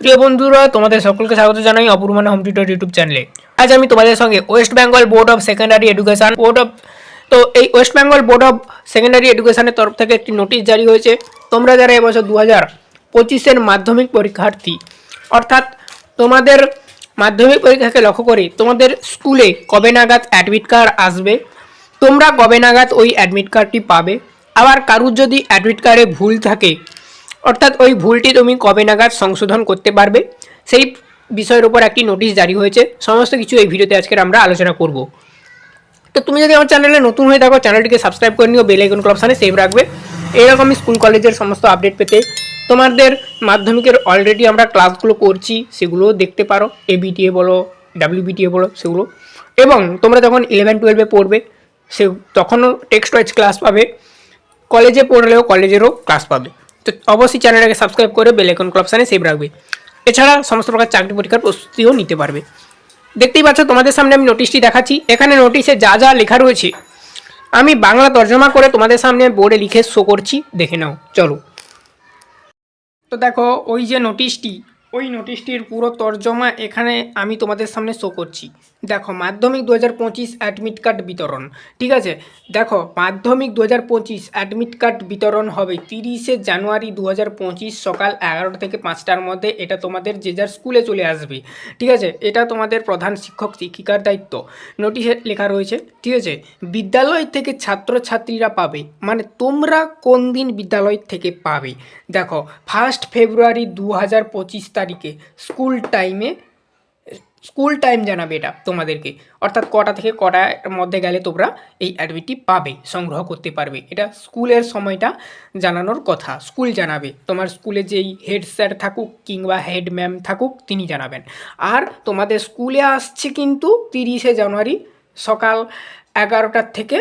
প্রিয় বন্ধুরা, তোমাদের সকলকে স্বাগত জানাই অপূর্বানা হোম টিউটর ইউটিউব চ্যানেলে আজ আমি তোমাদের সঙ্গে West Bengal Board of Secondary Education Board of তো এই West Bengal Board of Secondary এডুকেশনের তরফ থেকে একটি নোটিশ জারি হয়েছে। তোমরা যারা এবছর দু হাজার পঁচিশের মাধ্যমিক পরীক্ষার্থী, অর্থাৎ তোমাদের মাধ্যমিক পরীক্ষাকে লক্ষ্য করে তোমাদের স্কুলে কবে নাগাদ অ্যাডমিট কার্ড আসবে, তোমরা কবে নাগাদ ওই অ্যাডমিট কার্ডটি পাবে। আবার কারুর যদি অ্যাডমিট কার্ডে ভুল থাকে অর্থাৎ ওই ভুলটি তুমি কবে নাগাদ সংশোধন করতে পারবে, সেই বিষয়ের উপর একটি নোটিশ জারি হয়েছে। সমস্ত কিছু এই ভিডিওতে আজকের আমরা আলোচনা করব। তো তুমি যদি আমার চ্যানেলে নতুন হয়ে থাকো চ্যানেলটিকে সাবস্ক্রাইব করে নিও বেল আইকন অপশানে সেভ রাখবে। এইরকমই স্কুল কলেজের সমস্ত আপডেট পেতে তোমাদের মাধ্যমিকের অলরেডি আমরা ক্লাসগুলো করছি, সেগুলোও দেখতে পারো। এবিটিএ বলো ডাব্লিউবিটিএ বলো, সেগুলো। এবং তোমরা যখন ইলেভেন টুয়েলভে পড়বে, সে তখনও টেক্সট ওয়াইজ ক্লাস পাবে। কলেজে পড়লেও কলেজেরও ক্লাস পাবে। তো অবশ্যই চ্যানেলটাকে সাবস্ক্রাইব করে বেল আইকন সানে সেভ রাখবে। এছাড়া সমস্ত প্রকার চাকরি পরীক্ষার প্রস্তুতিও নিতে পারবে। দেখতেই পাচ্ছ, তোমাদের সামনে আমি নোটিশটি দেখাচ্ছি। এখানে নোটিশে যা যা লেখা রয়েছে, আমি বাংলা তর্জমা করে তোমাদের সামনে বোর্ডে লিখে শো করছি। দেখে নাও, চলো। তো দেখো, ওই যে নোটিশটি ওই নোটিশটির পুরো তর্জমা এখানে আমি তোমাদের সামনে শো করছি। দেখো, মাধ্যমিক দু হাজার পঁচিশ অ্যাডমিট কার্ড বিতরণ, ঠিক আছে? দেখো, মাধ্যমিক দু হাজার পঁচিশ অ্যাডমিট কার্ড বিতরণ হবে তিরিশে জানুয়ারি দু হাজার পঁচিশ সকাল এগারোটা থেকে পাঁচটার মধ্যে। এটা তোমাদের যে যার স্কুলে চলে আসবে, ঠিক আছে? এটা তোমাদের প্রধান শিক্ষক, শিক্ষিকার দায়িত্ব। নোটিশে লেখা রয়েছে, ঠিক আছে? বিদ্যালয় থেকে ছাত্রছাত্রীরা পাবে মানে তোমরা কোন দিন বিদ্যালয় থেকে পাবে? দেখো ফার্স্ট ফেব্রুয়ারি দু হাজার পঁচিশ তারিখে স্কুল টাইমে, স্কুল টাইম জানাবে এটা তোমাদেরকে। অর্থাৎ কটা থেকে কটার মধ্যে গেলে তোমরা এই অ্যাডমিটটি পাবে, সংগ্রহ করতে পারবে। এটা স্কুলের সময়টা জানানোর কথা, স্কুল জানাবে। তোমার স্কুলে যেই হেড স্যার থাকুক কিংবা হেড ম্যাম থাকুক, তিনি জানাবেন। আর তোমাদের স্কুলে আসছে কিন্তু তিরিশে জানুয়ারি সকাল এগারোটার থেকে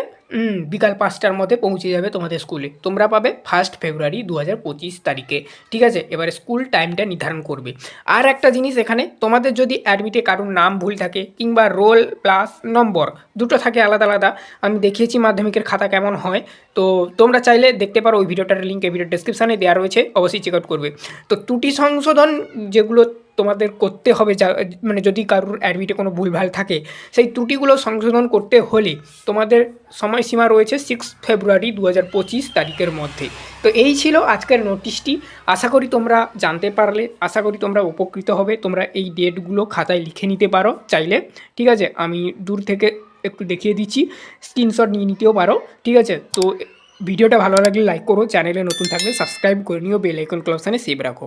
বিকাল পাঁচটার মধ্যে পৌঁছে যাবে তোমাদের স্কুলে তোমরা পাবে ফার্স্ট ফেব্রুয়ারি দু হাজার পঁচিশ তারিখে, ঠিক আছে? এবারে স্কুল টাইমটা নির্ধারণ করবে। আর একটা জিনিস এখানে, তোমাদের যদি অ্যাডমিটে কারোর নাম ভুল থাকে, কিংবা রোল প্লাস নম্বর দুটো থাকে আলাদা আলাদা, আমি দেখিয়েছি মাধ্যমিকের খাতা কেমন হয়, তো তোমরা চাইলে দেখতে পারো, ওই ভিডিওটার লিঙ্ক ভিডিও ডেসক্রিপশানে দেওয়া রয়েছে, অবশ্যই চেক আউট করবে। তো ত্রুটি সংশোধন যেগুলো তোমাদের করতে হবে যা মানে যদি কারোর অ্যাডমিটে কোনো ভুলভাল থাকে, সেই ত্রুটিগুলো সংশোধন করতে হলে তোমাদের সময়সীমা রয়েছে সিক্স ফেব্রুয়ারি দু হাজার পঁচিশ তারিখের মধ্যে। তো এই ছিল আজকের নোটিশটি আশা করি তোমরা জানতে পারলে, আশা করি তোমরা উপকৃত হবে, তোমরা এই ডেটগুলো খাতায় লিখে নিতে পারো চাইলে। ঠিক আছে, আমি দূর থেকে একটু দেখিয়ে দিচ্ছি স্ক্রিনশট নিয়ে নিতেও পারো। ঠিক আছে, তো ভিডিওটা ভালো লাগলে লাইক করো চ্যানেলে নতুন থাকলে সাবস্ক্রাইব করে নিও বেল আইকন ক্লাবসানে সেভ রাখো।